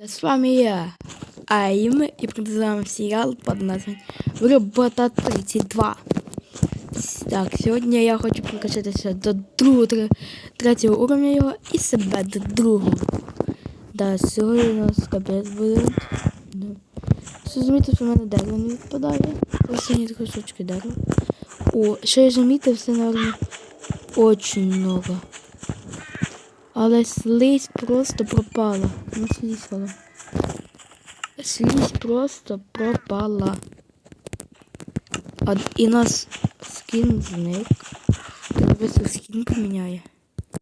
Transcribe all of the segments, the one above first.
С вами я, Аим, и продолжаем сериал под названием Робота 32. Так, сьогодні я хочу прокачатися до другого, тре- третього уровня його і себе до другого. Да, сьогодні у нас капець буде. Да. Все замітив, що в мене дерево не відпадає. Ось сині кусочки дерева. О, що я замітив, все норм. Очень много. Але слизь просто пропала. Не слизь вона. Слизь просто пропала. А, і нас скін зник. Треба скін поміняє.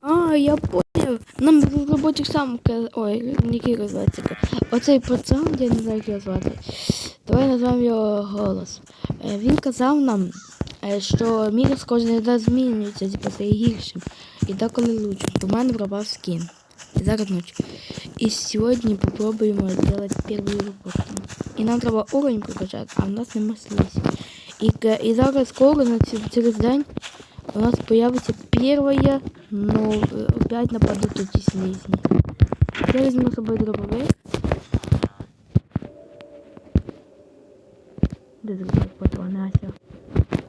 А, я поняв. Нам в роботі сам каз- Ой, який розвивається. Оцей пацан, я не знаю, як його звати. Давай назвемо його голос. Е, Він казав нам, що мір з кожного дня змінюється, типу, стає гіршим. І деколи лучше. У мене пропав скін. І зараз ночь. І сьогодні попробуємо зробити перший роботу. І нам треба уровень прокачати, а в нас нема слизь. І, к- і зараз скоро на ці- через день у нас появиться первая, но э, опять нападут эти слизни. Я возьму с собой дробовик. Де дробовик патрони, Ася?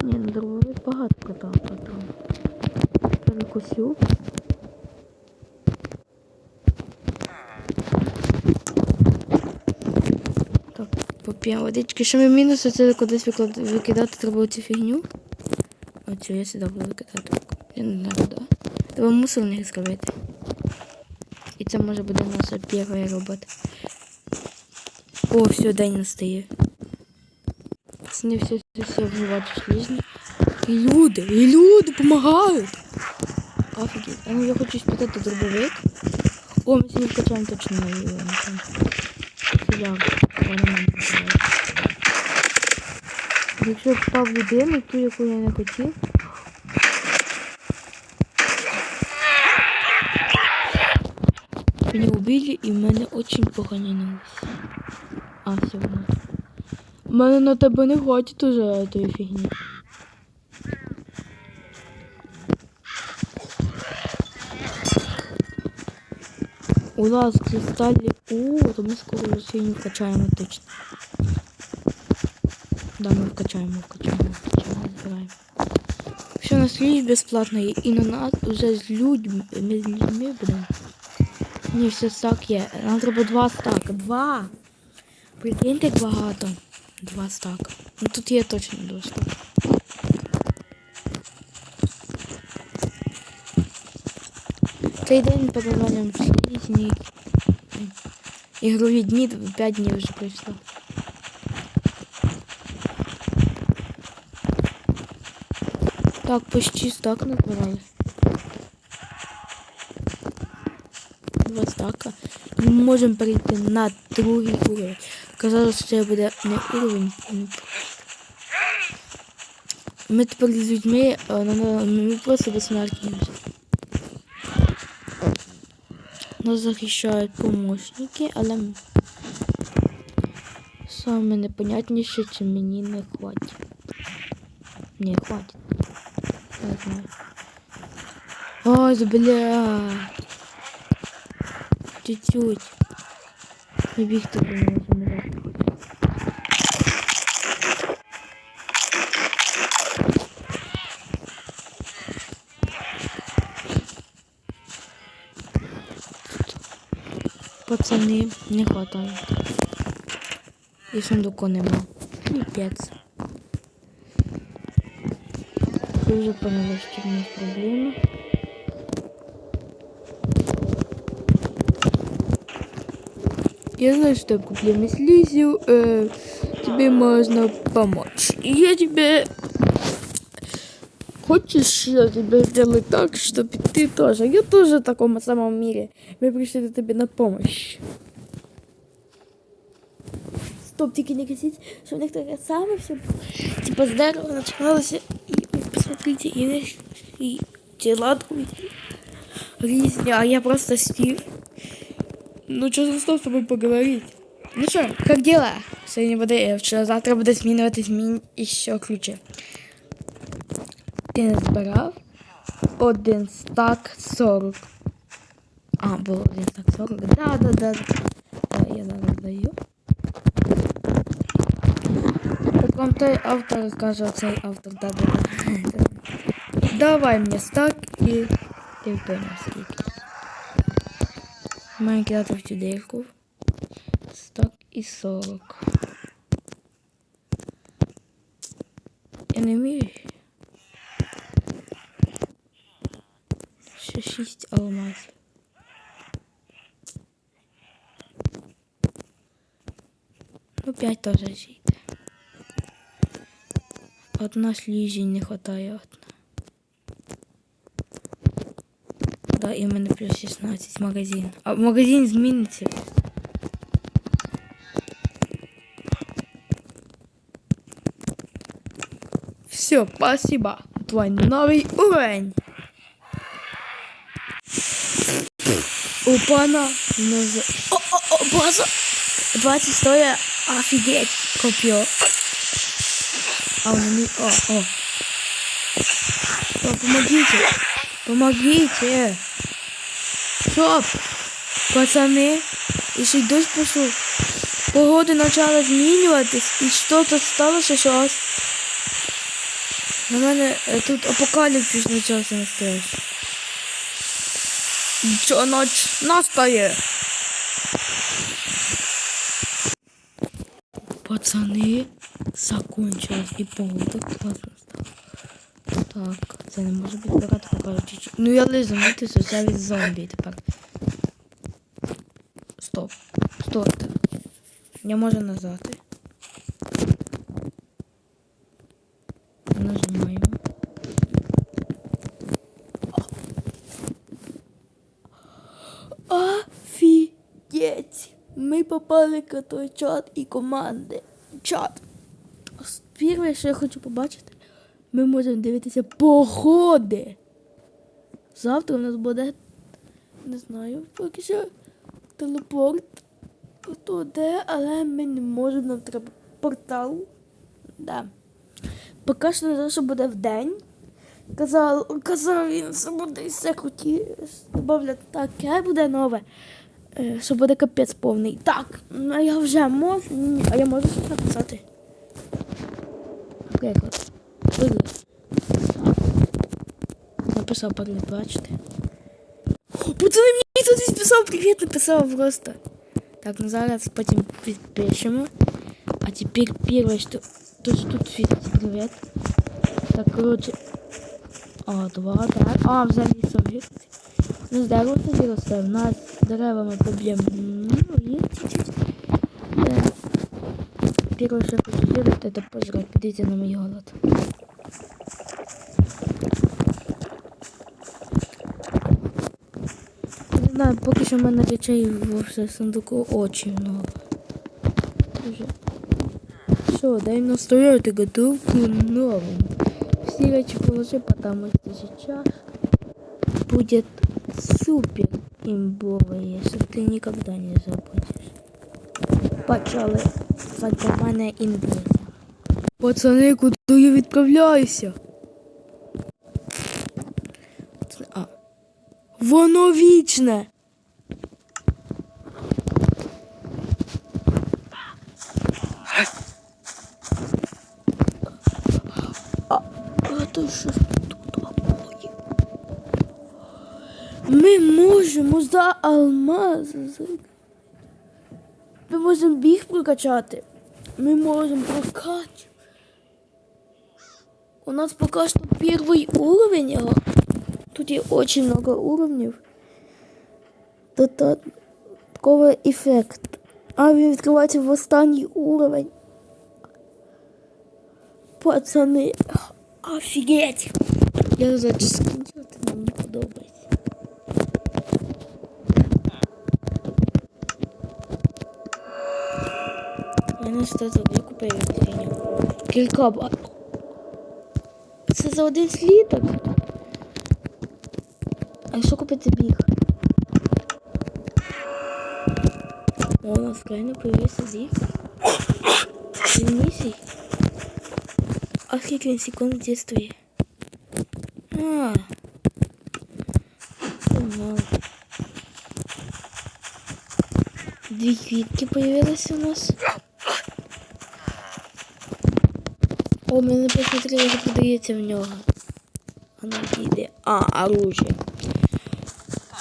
Ні, на дробовик багато патронів. патронів. Перекусю. Так, поп'ємо водички. Що ми мінуси, це кудись викидати треба цю фігню. Оцю я сюди буду викидати. Я не знаю куди. Треба мусорник зробити. І це може буде наша перша робота. О, все, день настає. Все, все вживати слізні. І люди, і люди допомагають. Офігеть. Ну я хочу спитати дробовик. О, ми сьогодні вкачаємо точно на його. Називає. Якщо я впав людину, ту, яку я не хотів. Меня убили і в мене очень погані новості. А, все. У мене на тебе не хватить уже тої фігні. У нас кристаллі. О, то ми скоро сьогодні вкачаємо точно. Да, ми вкачаємо, вкачаємо, вкачаємо, збираємо. Все на свій безплатно. І на нас вже з людьми, ми з людьми будемо. Ні, все стак є. Нам треба два стака. Два! Прикиньте, як багато. Два стака. Ну тут є точно два стака. Цей день під названням слізні. Ігрові дні, 5 днів вже пройшло. Так, почти стак назбирали. Два стака. І можемо перейти на другий уровень. Казалось, що це буде не уровень. Ми тепер з людьми, а, на- на- ми просто безсмертні. Нас захищають помощники, але саме непонятніше, чи мені не хватить. Не хватить. Не знаю. Ой, бля. Чуть-чуть. Не бігти до мене замирати. Пацани, не хватає. І сундуку нема. Піпець. Ви вже поняли, що в нас проблеми. Я знаю, что проблемы с Лизью. Э, тебе можно помочь. И я тебе... Хочешь, я тебе сделаю так, чтобы ты тоже... Я тоже в таком самом мире. Мы пришли тебе на помощь. Стоп, тільки не кричіть, що в них таке саме все. Типа з дерева починалося. І ой, посмотрите, і в них і тіла другі різні, а я просто стив. ну, что застал с тобой поговорить? Ну что, как дела? Сьогодні буде, э, вчера завтра буде змінюватись мій і все ключі. Ти не збирав? Один стак 40. А, был один стак 40. Да, да, да. да я зараз даю. Так вам той автор каже, цей автор, да, да, да. Давай мне стак и ти впинешся. Маю кидати в цю. Стак і 40. Я не вмію. Ще 6 алмазів. Ну, 5 тоже жить. Одна слізі не хватає і в мене плюс 16 магазин. А магазин зміниться. Все, спасибо. Твой новый уровень. Опана. Наз... О, о, о, база. 20 стоя. Офигеть. Копье. А он не... О, о. О, помогите. Помогите. Стоп. Пацаны. Еще й дождь пошел. Погода начала змінюватись і що-то сталося щось. На мене е, тут апокаліпсис почався настоящий. Що ноч настає? Пацани, закончилось і погода. Так, це не може бути багато покажу. Ну я лише замітився, це від зомбі тепер. Стоп. Стоп. Я можу нажати. Нажимаємо. Офігеть! Ми попали в той чат і команди. Чат. Перше, що я хочу побачити, ми можемо дивитися погоди. Завтра у нас буде, не знаю, поки що телепорт. Хто де, але ми не можемо, нам треба портал. Да. Поки що не що буде в день. Казав, казав він, що буде все хотів. Добавляти таке буде нове. е, Що буде капець повний. Так, ну, а я вже можу. А я можу щось написати. Приклад. Приклад. Написав пароль, бачите. О, Пацани, мені тут відписав привіт, написав просто. Так, ну зараз потім підпишемо. А теперь первое, что... То, что тут світить привет. Так, короче... А, два, так. А, взагалі совіт. Ну, з дерева тоді росте. В нас деревами проблем. Ну, є чуть-чуть. Да. Первое, что я хочу сделать, это пожрать. Подойдите на мой голод. Знаю, поки що в мене речей в сундуку очень много. Все, дай настроить готовку новым. Все речи положи, потому что сейчас будет супер имбовое, что ты никогда не забудешь. Почали мене інвіз. Пацани, куди я відправляюся? А. Воно вічне. То що тут такое? Ми можемо за алмази. Ми можемо біг прокачати. Ми можемо прокачати. У нас пока что первый уровень. Тут є очень много уровнів. Тут та- такого ефект. А він відкривається в останній уровень. Пацани, офігеть! Я за скріншоти, мені подобається. Я не що тобі купив треню. Кілька ба. Це за один сліток. А що купити біг? О, у нас крайне появився біг. Він місій. А скільки він секунд дійствує? А. Мало. Дві квітки появилися у нас. О, мене написано трилога продається в нього. А ну йде. А, оружие.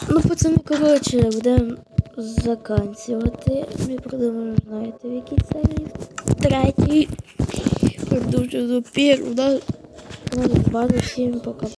Ну, пацани, коротше, будемо заканчувати. Ми продовжуємо, знаєте, в якій серії? Третій. Продовжую до першого. У нас всім пока.